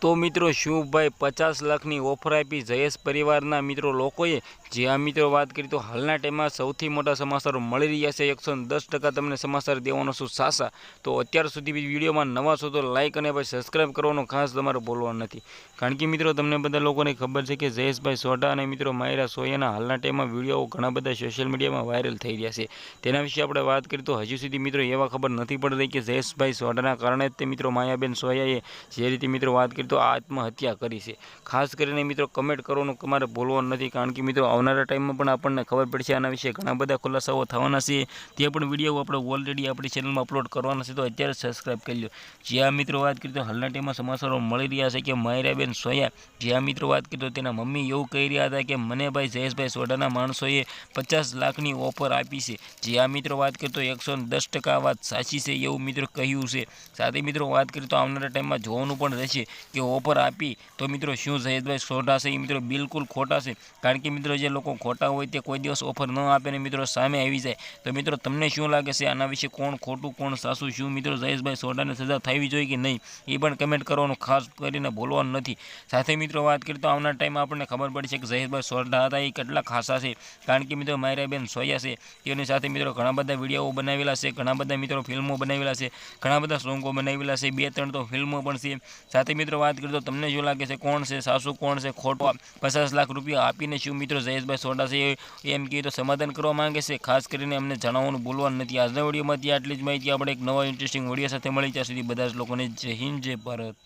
તો મિત્રો શું ભાઈ પચાસ લાખની ઓફર આપી જયેશ પરિવારના મિત્રો લોકોએ જે આ મિત્રો વાત કરી તો હાલના ટાઈમમાં સૌથી મોટા સમાચારો મળી રહ્યા છે. એકસો દસ ટકા તમને સમાચાર દેવાનો છું સાસા. તો અત્યાર સુધી વિડીયોમાં નવા છો તો લાઇક અને ભાઈ સબસ્ક્રાઈબ કરવાનું ખાસ તમારે બોલવાનું નથી. કારણ કે મિત્રો તમને બધા લોકોને ખબર છે કે જયેશભાઈ સોઢા અને મિત્રો માયરા સોયાના હાલના ટાઈમમાં વીડિયો ઘણા બધા સોશિયલ મીડિયામાં વાયરલ થઈ રહ્યા છે. તેના વિશે આપણે વાત કરી તો હજુ સુધી મિત્રો એવા ખબર નથી પડતી કે જયેશભાઈ સોઢાના કારણે જ તે મિત્રો માયાબેન સોયાએ જે રીતે મિત્રો વાત કરી તો આત્મહત્યા કરી છે. ખાસ કરીને મિત્રો કમેન્ટ કરવાનું તમારે ભૂલવાનું નથી, કારણ કે મિત્રો આવનારા ટાઈમમાં પણ આપણને ખબર પડશે આના વિશે ઘણા બધા ખુલાસાઓ થવાના છે. તે પણ વીડિયો આપણે ઓલરેડી આપણી ચેનલમાં અપલોડ કરવાના છે, તો અત્યારે સબસ્ક્રાઈબ કરી લો જ્યાં મિત્રો વાત કરી તો હાલના ટાઈમમાં સમાચારો મળી રહ્યા છે કે માયરાબેન સોયા જ્યાં મિત્રો વાત કરી તો તેના મમ્મી એવું કહી રહ્યા હતા કે મને ભાઈ જયેશભાઈ સોઢાના માણસોએ પચાસ લાખની ઓફર આપી છે. જ્યાં મિત્રો વાત કરી તો એકસો દસ ટકા વાત સાચી છે એવું મિત્રો કહ્યું છે. સાથે મિત્રો વાત કરીએ તો આવનારા ટાઈમમાં જોવાનું પણ રહેશે કે ઓફર આપી, તો મિત્રો શું જયેદભાઈ ખોટા છે એ મિત્રો બિલકુલ ખોટા છે. કારણ કે મિત્રો જે લોકો ખોટા હોય તે કોઈ દિવસ ઓફર ન આપે ને મિત્રો સામે આવી જાય. તો મિત્રો તમને શું લાગે છે? આના વિશે કોણ ખોટું, કોણ સાસું શું મિત્રો જયેશભાઈ સોઢાને સજા થવી જોઈએ કે નહીં? એ પણ કમેન્ટ કરવાનું ખાસ કરીને બોલવાનું નથી. સાથે મિત્રો વાત કરીએ તો આવનાર ટાઈમમાં આપણને ખબર પડશે કે જયેશભાઈ સોઢા હતા એ કેટલા ખાસા છે. કારણ કે મિત્રો માયરાબેન સોયા છે. તેની સાથે મિત્રો ઘણા બધા વીડિયો બનાવેલા છે, ઘણા બધા મિત્રો ફિલ્મો બનાવેલા છે, ઘણા બધા સોંગો બનાવેલા છે. બે, ત્રણ તો ફિલ્મો પણ છે. સાથે મિત્રો વાત કરી તો તમને શું લાગે છે, કોણ છે, સાસુ કોણ છે, ખોટો પચાસ લાખ રૂપિયા આપીને શું મિત્રો જયેશભાઈ સોડાસી એમ કહે તો સમાધાન કરવા માંગે છે? ખાસ કરીને અમને જણાવવાનું ભૂલવાનું નથી. આજના વિડીયોમાંથી આટલી જ માહિતી આપણે એક નવા ઇન્ટરેસ્ટિંગ વીડિયો સાથે મળી. ત્યાં બધા જ લોકોને જય હિન્દ, જય ભારત.